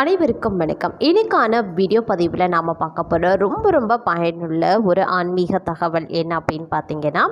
அனைவருக்கும் வணக்கம். இன்னைக்கான வீடியோ பதிவில் நாம் பார்க்க போகிற ரொம்ப ரொம்ப பயனுள்ள ஒரு ஆன்மீக தகவல் என்ன அப்படின்னு பார்த்தீங்கன்னா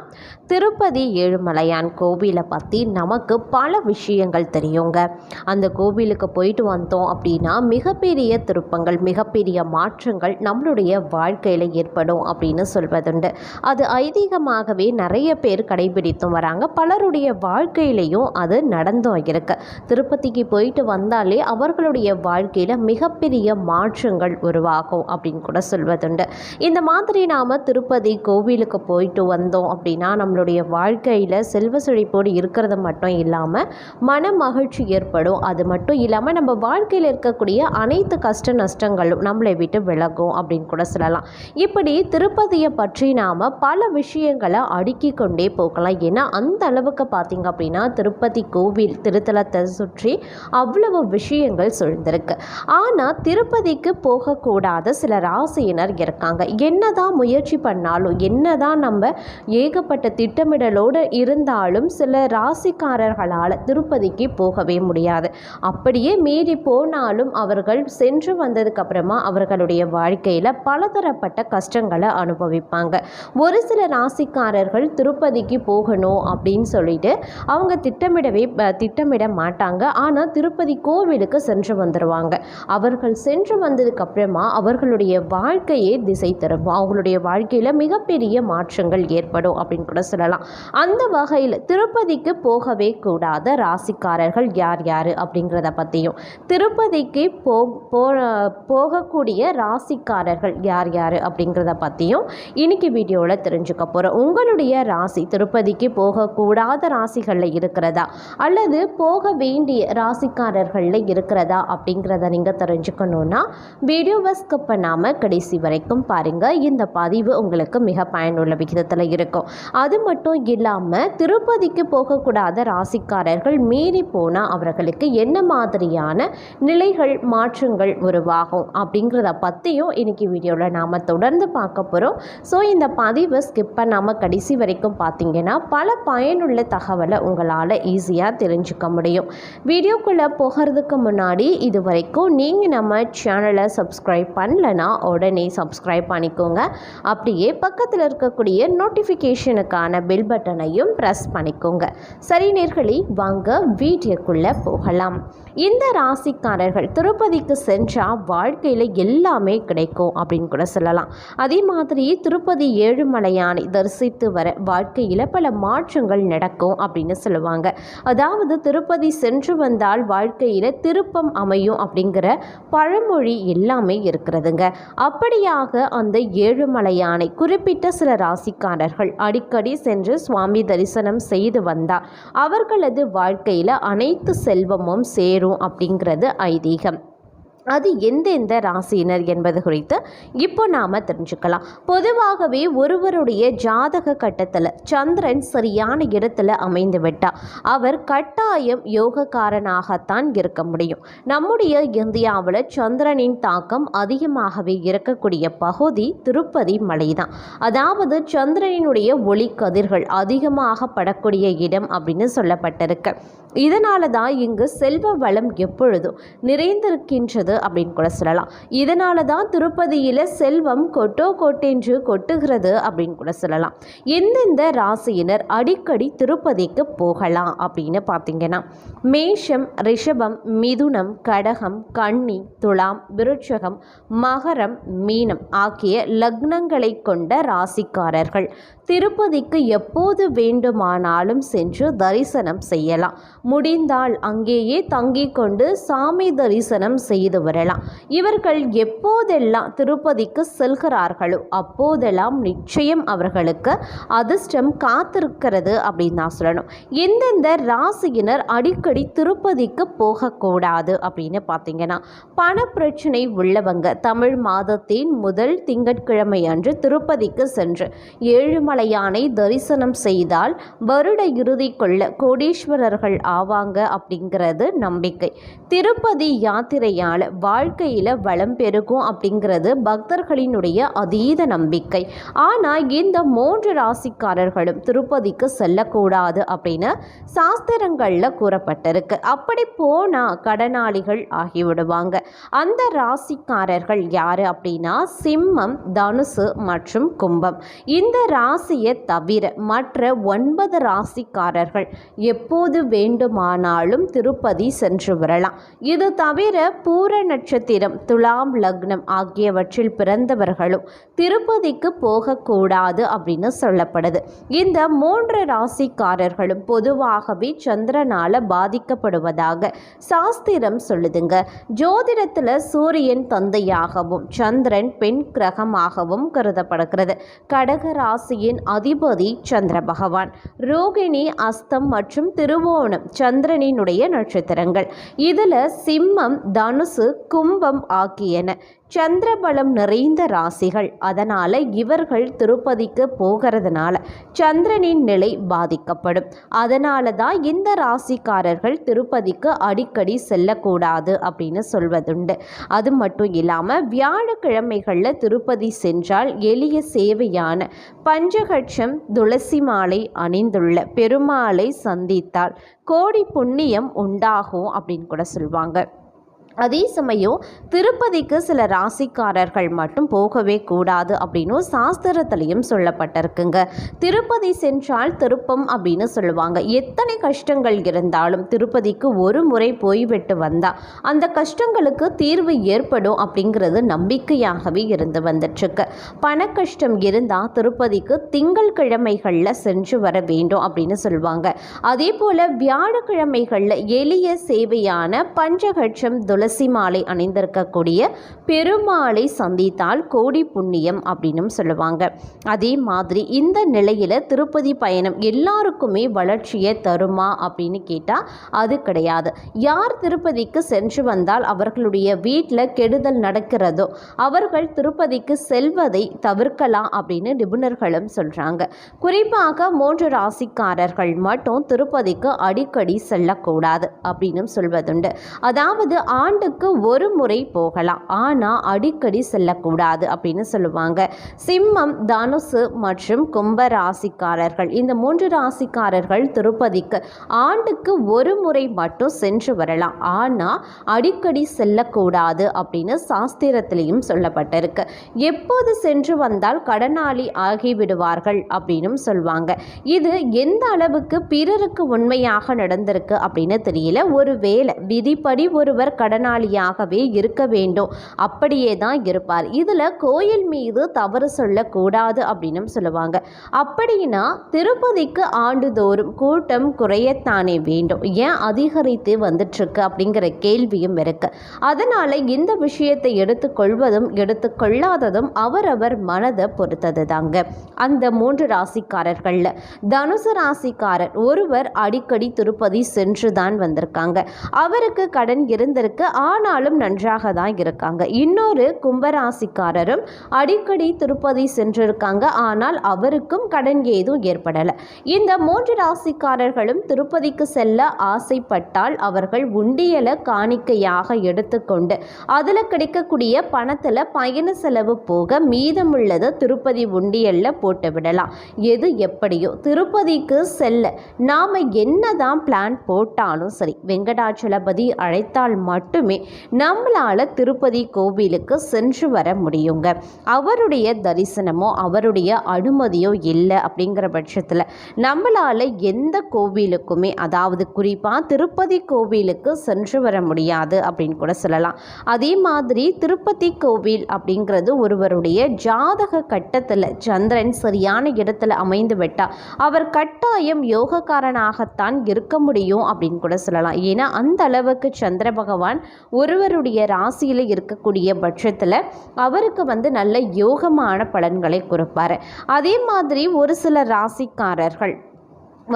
திருப்பதி ஏழுமலையான் கோவிலை பற்றி நமக்கு பல விஷயங்கள் தெரியுங்க. அந்த கோவிலுக்கு போயிட்டு வந்தோம் அப்படின்னா மிகப்பெரிய திருப்பங்கள் மிகப்பெரிய மாற்றங்கள் நம்மளுடைய வாழ்க்கையில் ஏற்படும் அப்படின்னு சொல்வதுண்டு. அது ஐதீகமாகவே நிறைய பேர் கடைபிடித்தும் வராங்க. பலருடைய வாழ்க்கையிலையும் அது நடந்தும் இருக்கு. திருப்பதிக்கு போயிட்டு வந்தாலே அவர்களுடைய வாழ்க்கையில் மிகப்பெரிய மாற்றங்கள் உருவாகும் அப்படின்னு கூட சொல்வதுண்டு. இந்த மாதிரி நாம் திருப்பதி கோவிலுக்கு போயிட்டு வந்தோம் அப்படின்னா நம்மளுடைய வாழ்க்கையில் செல்வ செழிப்போடு இருக்கிறது மட்டும் இல்லாமல் மன மகிழ்ச்சி ஏற்படும். அது மட்டும் இல்லாமல் நம்ம வாழ்க்கையில் இருக்கக்கூடிய அனைத்து கஷ்ட நஷ்டங்களும் நம்மளை விட்டு விலகும் அப்படின்னு கூட சொல்லலாம். இப்படி திருப்பதியை பற்றி நாம் பல விஷயங்களை அடுக்கி கொண்டே போகலாம். ஏன்னா அந்த அளவுக்கு பார்த்தீங்க அப்படின்னா திருப்பதி கோவில் திருத்தலத்தை சுற்றி அவ்வளவு விஷயங்கள் சூழ்ந்திருக்கு. ஆனால் திருப்பதிக்கு போகக்கூடாத சில ராசியினர் இருக்காங்க. என்னதான் முயற்சி பண்ணாலும் என்னதான் நம்ம ஏகப்பட்ட திட்டமிடலோடு இருந்தாலும் சில ராசிக்காரர்களால் திருப்பதிக்கு போகவே முடியாது. அப்படியே மீறி போனாலும் அவர்கள் சென்று வந்ததுக்கு அப்புறமா அவர்களுடைய வாழ்க்கையில் பலதரப்பட்ட கஷ்டங்களை அனுபவிப்பாங்க. ஒரு சில ராசிக்காரர்கள் திருப்பதிக்கு போகணும் அப்படின்னு சொல்லிட்டு அவங்க திட்டமிடவே திட்டமிட மாட்டாங்க. ஆனால் திருப்பதி கோவிலுக்கு சென்று வந்துடுவாங்க அவர்கள் சென்று வந்ததுக்கு அப்புறமா அவர்களுடைய வாழ்க்கையே திசை திரும்பும். அவங்களுடைய வாழ்க்கையில் மிகப்பெரிய மாற்றங்கள் ஏற்படும் அப்படின்னு கூட சொல்லலாம். அந்த வகையில் திருப்பதிக்கு போகவே கூடாத ராசிக்காரர்கள் யார் யார் அப்படிங்கிறத பற்றியும் திருப்பதிக்கு போ போ- போகக்கூடிய ராசிக்காரர்கள் யார் யார் அப்படிங்கிறத பற்றியும் இன்னைக்கு வீடியோவில் தெரிஞ்சுக்க போகிறோம் உங்களுடைய ராசி திருப்பதிக்கு போகக்கூடாத ராசிகளில் இருக்கிறதா? அல்லது போக வேண்டிய ராசிக்காரர்களில் இருக்கிறதா அப்படிங்கிறத நீங்கள் தெரிஞ்சுக்கணுன்னா வீடியோவை ஸ்கிப் பண்ணாமல் கடைசி வரைக்கும் பாருங்கள் இந்த பதிவு உங்களுக்கு மிக பயனுள்ள விகிதத்தில் இருக்கும். அது மட்டும் இல்லாமல் திருப்பதிக்கு போகக்கூடாத ராசிக்காரர்கள் மீறி போனால் அவர்களுக்கு என்ன மாதிரியான நிலைகள் மாற்றங்கள் உருவாகும் அப்படிங்கிறத பற்றியும் இன்றைக்கி வீடியோவில் நாம் தொடர்ந்து பார்க்க போகிறோம் ஸோ இந்த பதிவை ஸ்கிப் பண்ணாமல் கடைசி வரைக்கும் பார்த்தீங்கன்னா பல பயனுள்ள தகவலை உங்களால் ஈஸியாக தெரிஞ்சுக்க முடியும். வீடியோக்குள்ளே போகிறதுக்கு முன்னாடி இது வரைக்கும் நீங்கள் நம்ம சேனலை சப்ஸ்கிரைப் பண்ணலனா உடனே சப்ஸ்கிரைப் பண்ணிக்கோங்க. அப்படியே பக்கத்தில் இருக்கக்கூடிய நோட்டிஃபிகேஷனுக்கான பெல் பட்டனையும் ப்ரெஸ் பண்ணிக்கோங்க. சரி நேர்களி வாங்க வீடியோக்குள்ளே போகலாம். இந்த ராசிக்காரர்கள் திருப்பதிக்கு சென்றால் வாழ்க்கையில் எல்லாமே கிடைக்கும் அப்படின்னு கூட சொல்லலாம். அதே மாதிரி திருப்பதி ஏழுமலையானை தரிசித்து வர வாழ்க்கையில் பல மாற்றங்கள் நடக்கும் அப்படின்னு சொல்லுவாங்க. அதாவது திருப்பதி சென்று வந்தால் வாழ்க்கையில் திருப்பம் அமையும் அப்படிங்கிற பழமொழி எல்லாமே இருக்கிறதுங்க. அப்படியாக அந்த ஏழுமலையானை குறிப்பிட்ட சில ராசிக்காரர்கள் அடிக்கடி சென்று சுவாமி தரிசனம் செய்து வந்தால் அவர்களது வாழ்க்கையில் அனைத்து செல்வமும் சேரும் அப்படிங்கிறது ஐதீகம். அது எந்தெந்த ராசியினர் என்பது குறித்து இப்போ நாம் தெரிஞ்சுக்கலாம். பொதுவாகவே ஒருவருடைய ஜாதக கட்டத்தில் சந்திரன் சரியான இடத்துல அமைந்து விட்டால் அவர் கட்டாயம் யோகக்காரனாகத்தான் இருக்க முடியும். நம்முடைய இந்தியாவில் சந்திரனின் தாக்கம் அதிகமாகவே இருக்கக்கூடிய பகுதி திருப்பதி மலைதான். அதாவது சந்திரனினுடைய ஒளி கதிர்கள் அதிகமாக படக்கூடிய இடம் அப்படின்னு சொல்லப்பட்டிருக்கு. இதனால தான் இங்கு செல்வ வளம் எப்பொழுதும் நிறைந்திருக்கின்றது அப்படின்னு கூட சொல்லலாம். இதனால தான் திருப்பதியில் செல்வம் கொட்டோ கொட்டென்று கொட்டுகிறது அப்படின்னு கூட சொல்லலாம். எந்தெந்த ராசியினர் அடிக்கடி திருப்பதிக்கு போகலாம் அப்படின்னு பார்த்தீங்கன்னா மேஷம் ரிஷபம் மிதுனம் கடகம் கன்னி துலாம் விருட்சகம் மகரம் மீனம் ஆகிய லக்னங்களை கொண்ட ராசிக்காரர்கள். திருப்பதிக்கு எப்போது வேண்டுமானாலும் சென்று தரிசனம் செய்யலாம். முடிந்தால் அங்கேயே தங்கி கொண்டு சாமி தரிசனம் செய்து வரலாம். இவர்கள் எப்போதெல்லாம் திருப்பதிக்கு செல்கிறார்களோ அப்போதெல்லாம் நிச்சயம் அவர்களுக்கு அதிர்ஷ்டம் காத்திருக்கிறது அப்படின்னு நான் சொல்லணும். எந்தெந்த ராசியினர் அடிக்கடி திருப்பதிக்கு போகக்கூடாது அப்படின்னு பார்த்தீங்கன்னா பண பிரச்சனை உள்ளவங்க. தமிழ் மாதத்தின் முதல் திங்கட்கிழமை அன்று திருப்பதிக்கு சென்று ஏழுமலை ஏழுமலையானை தரிசனம் செய்தால் வருட இறுதிக்குள்ள கோடீஸ்வரர்கள் ஆவாங்க அப்படிங்கிறது நம்பிக்கை. திருப்பதி யாத்திரையால் வாழ்க்கையில் வளம் பெருகும் அப்படிங்கிறது பக்தர்களினுடைய அதீத நம்பிக்கை. ஆனால் இந்த மூன்று ராசிக்காரர்களும் திருப்பதிக்கு செல்லக்கூடாது அப்படின்னு சாஸ்திரங்களில் கூறப்பட்டிருக்கு. அப்படி போனால் கடனாளிகள் ஆகிவிடுவாங்க. அந்த ராசிக்காரர்கள் யார் அப்படின்னா சிம்மம் தனுசு மற்றும் கும்பம். இந்த ராசி ராசியை தவிர மற்ற ஒன்பது ராசிக்காரர்கள் எப்போது வேண்டுமானாலும் திருப்பதி சென்று வரலாம். இது தவிர பூர நட்சத்திரம் துலாம் லக்னம் ஆகியவற்றில் பிறந்தவர்களும் திருப்பதிக்கு போகக்கூடாது அப்படின்னு சொல்லப்படுது. இந்த மூன்று ராசிக்காரர்களும் பொதுவாகவே சந்திரனால பாதிக்கப்படுவதாக சாஸ்திரம் சொல்லுதுங்க. ஜோதிடத்தில் சூரியன் தந்தையாகவும் சந்திரன் பெண் கிரகமாகவும் கருதப்படுகிறது. கடக ராசியின் அதிபதி சந்திர பகவான். ரோகிணி அஸ்தம் மற்றும் திருவோணம் சந்திரனினுடைய நட்சத்திரங்கள். இதில் சிம்மம் தனுசு கும்பம் ஆகியன. சந்திரபலம் நிறைந்த ராசிகள். அதனால் இவர்கள் திருப்பதிக்கு போகிறதுனால சந்திரனின் நிலை பாதிக்கப்படும். அதனால தான் இந்த ராசிக்காரர்கள் திருப்பதிக்கு அடிக்கடி செல்லக்கூடாது அப்படின்னு சொல்வதுண்டு. அது மட்டும் இல்லாமல் வியாழக்கிழமைகளில் திருப்பதி சென்றால் எளிய சேவையான பஞ்சகட்சம் துளசி மாலை அணிந்துள்ள பெருமாளை சந்தித்தால் கோடி புண்ணியம் உண்டாகும் அப்படின்னு கூட சொல்லுவாங்க அதே சமயம் திருப்பதிக்கு சில ராசிக்காரர்கள் மட்டும் போகவே கூடாது அப்படின்னும் சாஸ்திரத்திலையும் சொல்லப்பட்டிருக்குங்க. திருப்பதி சென்றால் திருப்பம் அப்படின்னு சொல்லுவாங்க. எத்தனை கஷ்டங்கள் இருந்தாலும் திருப்பதிக்கு ஒரு முறை போய்விட்டு வந்தால் அந்த கஷ்டங்களுக்கு தீர்வு ஏற்படும் அப்படிங்கிறது நம்பிக்கையாகவே இருந்து வந்துட்டுருக்கு. பண கஷ்டம் இருந்தால் திருப்பதிக்கு திங்கள் கிழமைகளில் சென்று வர வேண்டும் அப்படின்னு சொல்லுவாங்க. அதே போல் வியாழக்கிழமைகளில் எளிய சேவையான பஞ்சகட்சம் துளசி துளசி மாலை அணிந்திருக்கக்கூடிய பெருமாளை சந்தித்தால் கோடி புண்ணியம் அப்படின்னு சொல்லுவாங்க. அதே மாதிரி இந்த நிலையில் திருப்பதி பயணம் எல்லாருக்குமே வளர்ச்சியை தருமா அப்படின்னு கேட்டால் அது கிடையாது. யார் திருப்பதிக்கு சென்று வந்தால் அவர்களுடைய வீட்டில் கெடுதல் நடக்கிறதோ அவர்கள் திருப்பதிக்கு செல்வதை தவிர்க்கலாம் அப்படின்னு நிபுணர்களும் சொல்கிறாங்க குறிப்பாக மூன்று ராசிக்காரர்கள் மட்டும் திருப்பதிக்கு அடிக்கடி செல்லக்கூடாது அப்படின்னு சொல்வதுண்டு. அதாவது ஆண்டுக்கு ஒரு முறை போகலாம். ஆனால் அடிக்கடி செல்லக்கூடாது அப்படின்னு சொல்லுவாங்க. சிம்மம் தனுசு மற்றும் கும்ப ராசிக்காரர்கள். இந்த மூன்று ராசிக்காரர்கள் திருப்பதிக்கு ஆண்டுக்கு ஒரு முறை மட்டும் சென்று வரலாம். ஆனால் அடிக்கடி செல்லக்கூடாது அப்படின்னு சாஸ்திரத்திலையும் சொல்லப்பட்டிருக்கு. எப்போது சென்று வந்தால் கடனாளி ஆகிவிடுவார்கள் அப்படின்னும் சொல்லுவாங்க. இது எந்த அளவுக்கு பிறருக்கு உண்மையாக நடந்திருக்கு அப்படின்னு தெரியல. ஒருவேளை விதிப்படி ஒருவர் கடன் கடனாளியாகவே இருக்க வேண்டும். அப்படியே தான் இருப்பார். இதில் கோயில் மீது தவறு சொல்லக்கூடாது அப்படின்னு சொல்லுவாங்க. அப்படின்னா திருப்பதிக்கு ஆண்டுதோறும் கூட்டம் குறையத்தானே வேண்டும். ஏன் அதிகரித்து வந்துட்டுருக்கு அப்படிங்கிற கேள்வியும் இருக்கு. அதனால் இந்த விஷயத்தை எடுத்துக்கொள்வதும் எடுத்துக்கொள்ளாததும் அவரவர் மனதை பொறுத்தது தாங்க அந்த மூன்று ராசிக்காரர்களில் தனுசு ராசிக்காரர் ஒருவர் அடிக்கடி திருப்பதி சென்று தான் வந்திருக்காங்க. அவருக்கு கடன் இருந்திருக்கு ஆனாலும் நன்றாக தான் இருக்காங்க. இன்னொரு கும்பராசிக்காரரும் அடிக்கடி திருப்பதி சென்றிருக்காங்க. ஆனால் அவருக்கும் கடன் ஏதும் ஏற்படலை. இந்த மூன்று ராசிக்காரர்களும் திருப்பதிக்கு செல்ல ஆசைப்பட்டால் அவர்கள் உண்டியலை காணிக்கையாக எடுத்துக்கொண்டு அதில் கிடைக்கக்கூடிய பணத்தில் பயண செலவு போக மீதமுள்ளதை திருப்பதி உண்டியலில் போட்டு விடலாம். எது எப்படியோ திருப்பதிக்கு செல்ல நாம் என்னதான் பிளான் போட்டாலும் சரி வெங்கடாச்சலபதி அழைத்தால் மட்டும் நம்மளால் திருப்பதி கோவிலுக்கு சென்று வர முடியுங்க. அவருடைய தரிசனமோ அவருடைய அனுமதியோ இல்லை அப்படிங்கிற பட்சத்தில் நம்மளால் எந்த கோவிலுக்குமே அதாவது குறிப்பாக திருப்பதி கோவிலுக்கு சென்று வர முடியாது அப்படின்னு கூட சொல்லலாம். அதே மாதிரி திருப்பதி கோவில் அப்படிங்கிறது ஒருவருடைய ஜாதக கட்டத்தில் சந்திரன் சரியான இடத்துல அமைந்து விட்டால் அவர் கட்டாயம் யோகக்காரனாகத்தான் இருக்க முடியும் அப்படின்னு கூட சொல்லலாம். ஏன்னா அந்த அளவுக்கு சந்திர பகவான் ஒருவருடைய ராசியில் இருக்கக்கூடிய பட்சத்தில் அவருக்கு வந்து நல்ல யோகமான பலன்களை கொடுப்பார். அதே மாதிரி ஒரு சில ராசிக்காரர்கள்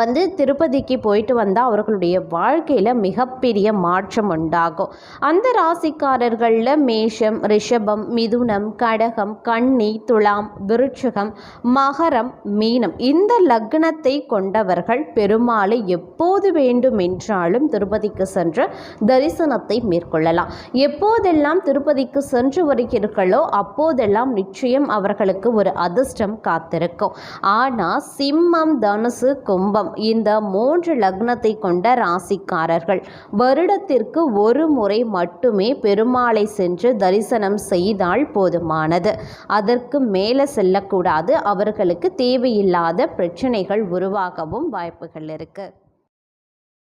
வந்து திருப்பதிக்கு போயிட்டு வந்தால் அவர்களுடைய வாழ்க்கையில் மிகப்பெரிய மாற்றம் உண்டாகும். அந்த ராசிக்காரர்களில் மேஷம் ரிஷபம் மிதுனம் கடகம் கன்னி துலாம் விருட்சகம் மகரம் மீனம் இந்த லக்னத்தை கொண்டவர்கள் பெருமாளை எப்போது வேண்டுமென்றாலும் திருப்பதிக்கு சென்று தரிசனத்தை மேற்கொள்ளலாம். எப்போதெல்லாம் திருப்பதிக்கு சென்று வருகிறீர்களோ அப்போதெல்லாம் நிச்சயம் அவர்களுக்கு ஒரு அதிர்ஷ்டம் காத்திருக்கும். ஆனால் சிம்மம் தனுசு கும்பம் இந்த மூன்று லக்னத்தை கொண்ட ராசிக்காரர்கள் வருடத்திற்கு ஒரு முறை மட்டுமே பெருமாளை சென்று தரிசனம் செய்தால் போதுமானது. அதற்கு மேலே செல்லக்கூடாது. அவர்களுக்கு தேவையில்லாத பிரச்சனைகள் உருவாகவும் வாய்ப்புகள் இருக்குது